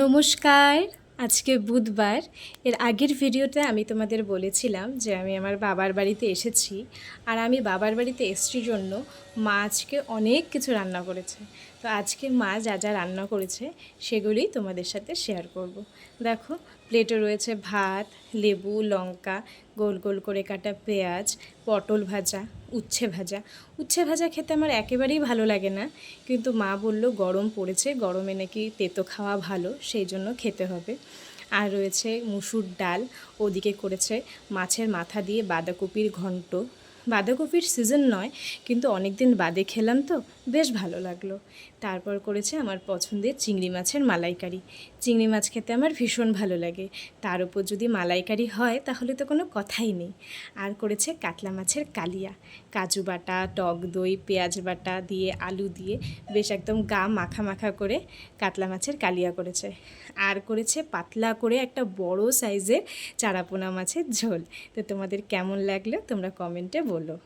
নমস্কার, আজকে বুধবার। এর আগের ভিডিওতে আমি তোমাদের বলেছিলাম যে আমি আমার বাবার বাড়িতে এসেছি আর আমি বাবার বাড়িতে এসেছি জন্য মা আজকে অনেক কিছু রান্না করেছে। তো আজকে মা যা যা রান্না করেছে সেগুলোই তোমাদের সাথে শেয়ার করব। দেখো প্লেটে রয়েছে ভাত, লেবু, লঙ্কা, গোল গোল করে কাটা পেঁয়াজ, পটল ভাজা। উচ্ছে ভাজা। উচ্ছে ভাজা খেতে আমার একেবারেই ভালো লাগে না। কিন্তু মা বলল, গরম পড়েছে, গরমে নাকি তেতো খাওয়া ভালো, সেই জন্য খেতে হবে। আর রয়েছে মুসুর ডাল, ওদিকে করেছে মাছের মাথা দিয়ে বাঁধাকপির ঘন্ট। বাঁধাকপির সিজন নয়, কিন্তু অনেক দিন বাদে খেলাম তো, বেশ ভালো লাগল। তারপর করেছে আমার পছন্দের চিংড়ি মাছের মালাইকারি। চিংড়ি মাছ খেতে আমার ভীষণ ভালো লাগে। তার উপর যদি মালাইকারি হয়, তাহলে তো কোনো কথাই নেই। আর করেছে কাতলা মাছের কালিয়া। কাজু বাটা, টক দই, পেঁয়াজ বাটা দিয়ে আলু দিয়ে বেশ একদম গা মাখা মাখা করে কাতলা মাছের কালিয়া করেছে। আর করেছে পাতলা করে একটা বড় সাইজের চারাপোনা মাছের ঝোল। তো তোমাদের কেমন লাগল, তোমরা কমেন্টে বললো